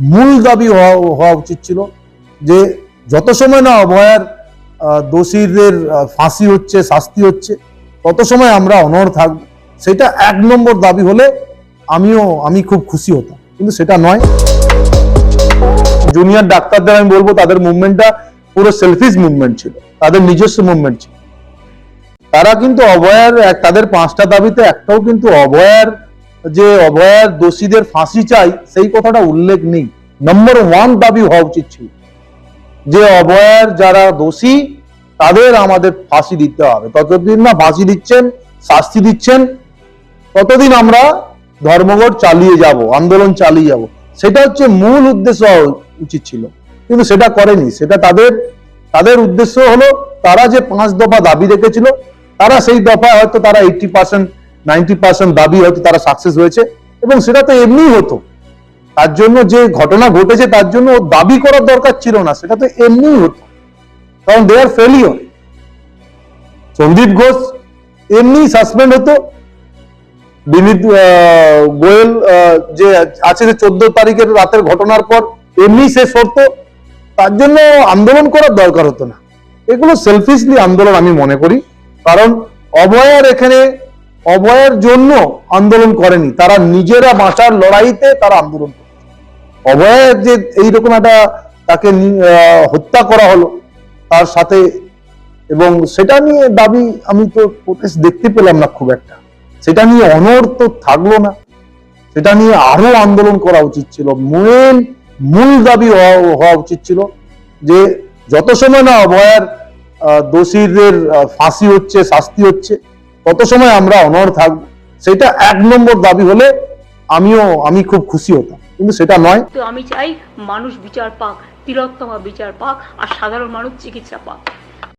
মূল দাবি হওয়া উচিত ছিল যে যত সময় না অভয়ার দোষীদের ফাঁসি হচ্ছে, শাস্তি হচ্ছে, তত সময় আমরা অনর থাকব। সেটা এক নম্বর দাবি হলে আমিও, আমি খুব খুশি হতাম। কিন্তু সেটা নয়। জুনিয়র ডাক্তারদের আমি বলব, তাদের মুভমেন্টটা পুরো সেলফিশ মুভমেন্ট ছিল। তাদের নিজস্ব মুভমেন্ট ছিল। তারা কিন্তু অভয়ার তাদের পাঁচটা দাবিতে একটাও কিন্তু অভয়ার যে অভয়ার দোষীদের ফাঁসি চাই, সেই কথাটা উল্লেখ নেই। নম্বর ওয়ান দাবি হওয়া উচিত ছিল। যে অভয়ার যারা দোষী, তাদের আমাদের ফাঁসি দিতে হবে। ততদিন না ফাঁসি দিচ্ছেন, শাস্তি দিচ্ছেন, ততদিন আমরা ধর্মঘট চালিয়ে যাব, আন্দোলন চালিয়ে যাব। সেটা হচ্ছে মূল উদ্দেশ্য উচিত ছিল। কিন্তু সেটা করেনি। সেটা তাদের তাদের উদ্দেশ্য হলো, তারা যে পাঁচ দফা দাবি রেখেছিল, তারা সেই দফায় হয়তো তারা এইটি পার্সেন্ট নাইনটি পার্সেন্ট দাবি হয়তো তারা সাকসেস হয়েছে এবং সেটা তো এমনিই হতো। তার জন্য যে ঘটনা ঘটেছে, তার জন্য দাবি করার দরকার ছিল না, সেটা তো এমনিই হতো। কারণ they are failure Sandeep Ghosh এমনি সাসপেন্ড হতো। বিনীত গোয়েল যে আছে যে চোদ্দ তারিখের রাতের ঘটনার পর এমনি শেষ হতো তার জন্য আন্দোলন করার দরকার হতো না। এগুলো সেলফিশলি আন্দোলন আমি মনে করি। কারণ অভয়ার এখানে অভয়ের জন্য আন্দোলন করেনি। তারা নিজেরা বাঁচার লড়াইতে তারা আন্দোলন করে অভয়ের যে এইরকম একটা তাকে হত্যা করা হলো তার সাথে এবং সেটা নিয়ে দাবি আমি তো প্রোটেস্ট দেখতে পেলাম না খুব একটা। সেটা নিয়ে অনর তো থাকল না। সেটা নিয়ে আরও আন্দোলন করা উচিত ছিল। মূল মূল দাবি হওয়া উচিত ছিল যে যত সময় না অভয়ার দোষীদের ফাঁসি হচ্ছে, শাস্তি হচ্ছে তত সময় আমরা অনর থাকব সেটা এক নম্বর দাবি হলে আমিও, আমি খুব খুশি হতাম। কিন্তু সেটা নয়। তো আমি চাই মানুষ বিচার পাক, তিলোত্তমা বিচার পাক, আর সাধারণ মানুষ চিকিৎসা পাক।